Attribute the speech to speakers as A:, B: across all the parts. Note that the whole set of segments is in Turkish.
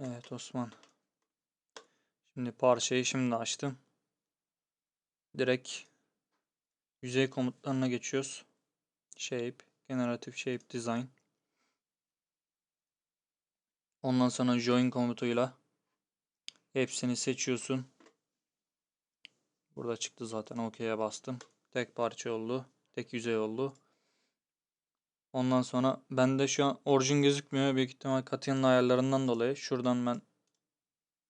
A: Evet Osman. Şimdi parçayı şimdi açtım. Direkt yüzey komutlarına geçiyoruz. Shape, Generative Shape Design. Ondan sonra Join komutuyla hepsini seçiyorsun. Burada çıktı zaten. OK'ye bastım. Tek parça oldu. Tek yüzey oldu. Ondan sonra bende şu an orijin gözükmüyor. Büyük ihtimal Katya'nın ayarlarından dolayı. Şuradan ben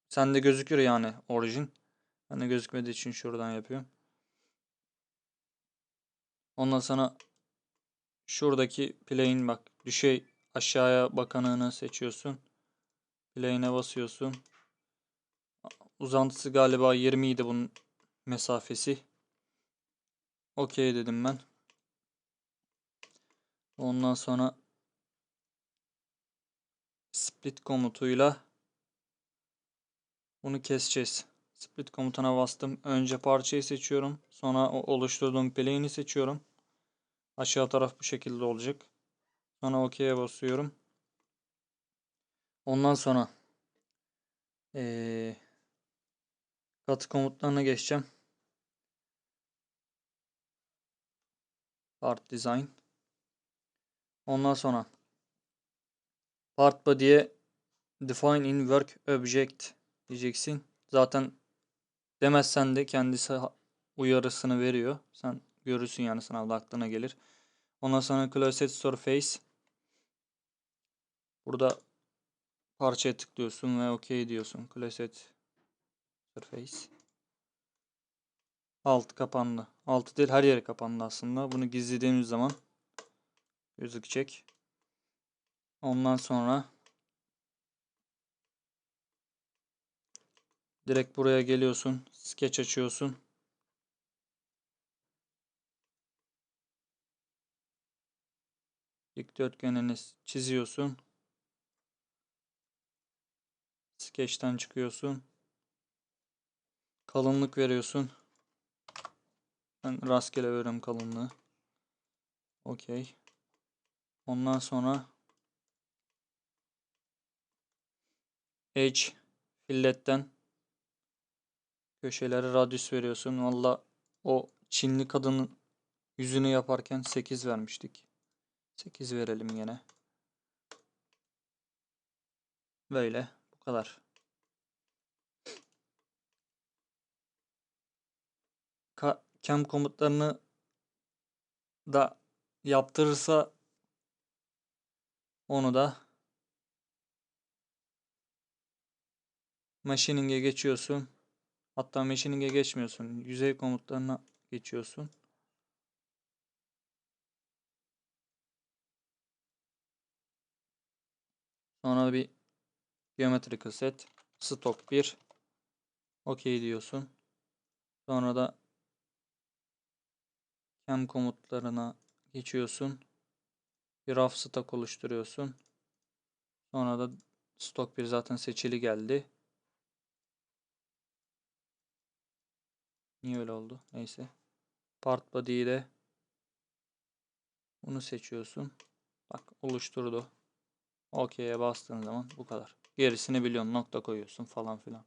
A: sende gözüküyor yani orijin. Bende gözükmediği için şuradan yapıyorum. Ondan sonra şuradaki play'in bak düşey aşağıya bakanığını seçiyorsun. Play'ine basıyorsun. Uzantısı galiba 20 idi bunun mesafesi. Okey dedim ben. Ondan sonra split komutuyla bunu keseceğiz. Split komutuna bastım. Önce parçayı seçiyorum. Sonra oluşturduğum plane'i seçiyorum. Aşağı taraf bu şekilde olacak. Sonra OK'ye basıyorum. Ondan sonra ee, katı komutlarına geçeceğim. Part Design. Ondan sonra Part Body'ye Define in Work Object diyeceksin. Zaten demezsen de kendisi uyarısını veriyor. Sen görürsün yani sınavda aklına gelir. Ondan sonra Closed Surface. Burada parçaya tıklıyorsun ve OK diyorsun. Closed Surface. Alt kapandı. Altı değil her yeri kapandı aslında. Bunu gizlediğimiz zaman gözükecek. Ondan sonra direkt buraya geliyorsun. Sketch açıyorsun. Dikdörtgenini çiziyorsun. Sketch'ten çıkıyorsun. Kalınlık veriyorsun. Ben rastgele veriyorum kalınlığı. Okey. Ondan sonra Edge filletten köşelere radius veriyorsun. Valla o Çinli kadının yüzünü yaparken 8 vermiştik. 8 verelim yine. Böyle. Bu kadar. Ka cam komutlarını da yaptırırsa onu da machining'e geçiyorsun. Hatta machining'e geçmiyorsun. Yüzey komutlarına geçiyorsun. Sonra bir geometrical set. Stock 1. OK diyorsun. Sonra da cam komutlarına geçiyorsun. Bir rough stack oluşturuyorsun. Sonra da stock 1 zaten seçili geldi. Niye öyle oldu? Neyse. Part body'yi de bunu seçiyorsun. Bak oluşturdu. OK'ye bastığın zaman bu kadar. Gerisini biliyorsun. Nokta koyuyorsun falan filan.